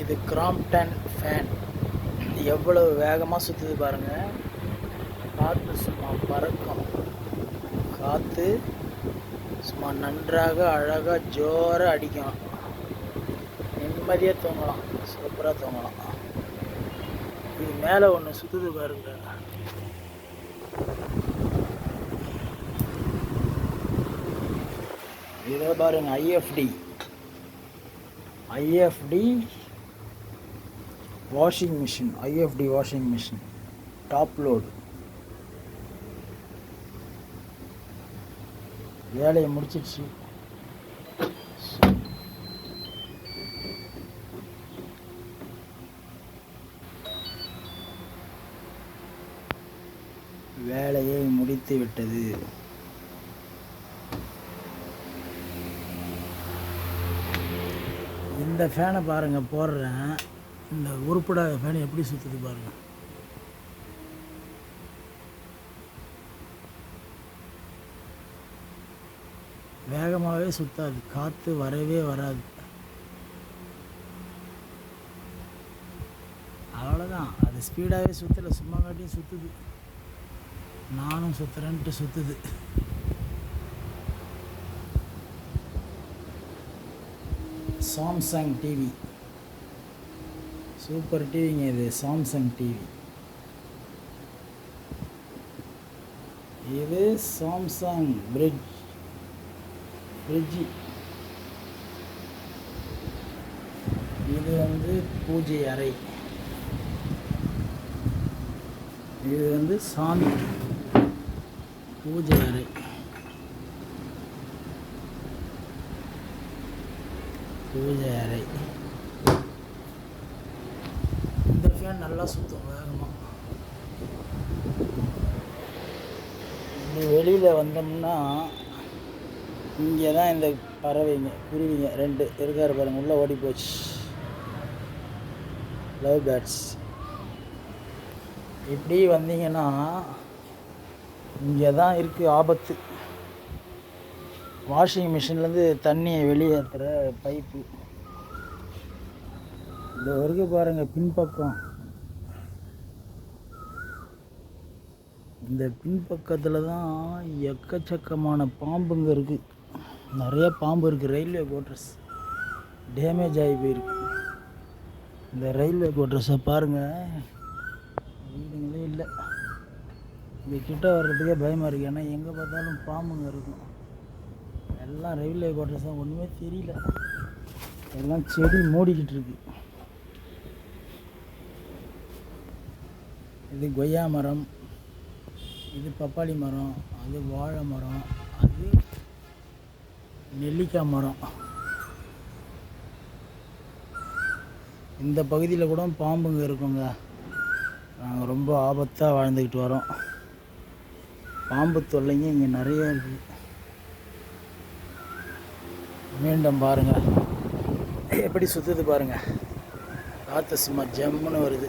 இது Crompton fan எவ்வளவு வேகமாக சுற்றுது பாருங்கள் காற்று சும்மா பறக்கும். காற்று சும்மா நன்றாக அழகாக ஜோராக அடிக்கும். நிம்மதியாக தூங்கலாம். சூப்பராக தூங்கலாம். இது மேலே ஒன்று சுற்றுது பாருங்க. இதை பாருங்க IFB IFB washing machine IFB washing machine top load. வேலையை முடிச்சிடுச்சு. வேலையை முடித்து விட்டது. இந்த ஃபேனை பாருங்க போடுறேன். உருப்படாத ஃபேன் எப்படி சுற்றுது பாருங்கள் வேகமாகவே சுத்தாது. காற்று வரவே வராது. அவ்வளோதான் அது ஸ்பீடாகவே சுற்றலை சும்மா காட்டியும் சுற்றுது நானும் சுற்றுறேன்ட்டு சுற்றுது சாம்சங் டிவி. சூப்பர் டிவிங்க இது சாம்சங் டிவி. இது சாம்சங் பிரிட்ஜ். பிரிட்ஜி. இது வந்து பூஜை அறை. இது வந்து சாமி. பூஜை அறை. பூஜை அறை இந்த ஃபேன் நல்லா சுத்தம் வேகமாக இப்படி வெளியில் வந்தோம்னா இங்கே தான் இந்த பறவைங்க குருவிங்க ரெண்டு இருக்கார் பாருங்க உள்ளே ஓடி போச்சு. லவ் பேர்ட்ஸ் இப்படி வந்தீங்கன்னா இங்கே தான் இருக்குது ஆபத்து வாஷிங் மிஷின்லேருந்து தண்ணியை வெளியேற்றுற பைப்பு இந்த வரைக்கும் பாருங்கள் பின்பக்கம். இந்த பின்பக்கத்தில் தான் எக்கச்சக்கமான பாம்புங்க இருக்குது நிறைய பாம்பு இருக்குது ரயில்வே குவார்டர்ஸ் டேமேஜ் ஆகி போயிருக்கு. இந்த ரயில்வே குவார்டர்ஸை பாருங்கள் வீடுங்களே இல்லை. இங்கே கிட்ட வர்றதுக்கே பயமாக இருக்குது ஏன்னா எங்கே பார்த்தாலும் பாம்புங்க இருக்கும். எல்லாம் ரயில்வே குவார்டர்ஸ் தான். ஒன்றுமே தெரியல. எல்லாம் செடி மூடிக்கிட்டு இருக்கு. இது கொய்யா மரம். இது பப்பாளி மரம் அது வாழை மரம் அது நெல்லிக்காய் மரம். இந்த பகுதியில் கூட பாம்புங்க இருக்குங்க. நாங்கள் ரொம்ப ஆபத்தாக வாழ்ந்துக்கிட்டு வரோம். பாம்பு தொல்லைங்க இங்கே நிறைய இருக்குது மீண்டும் பாருங்கள் எப்படி சுற்றுது பாருங்கள் காற்று சும்மா ஜம்முன்னு வருது.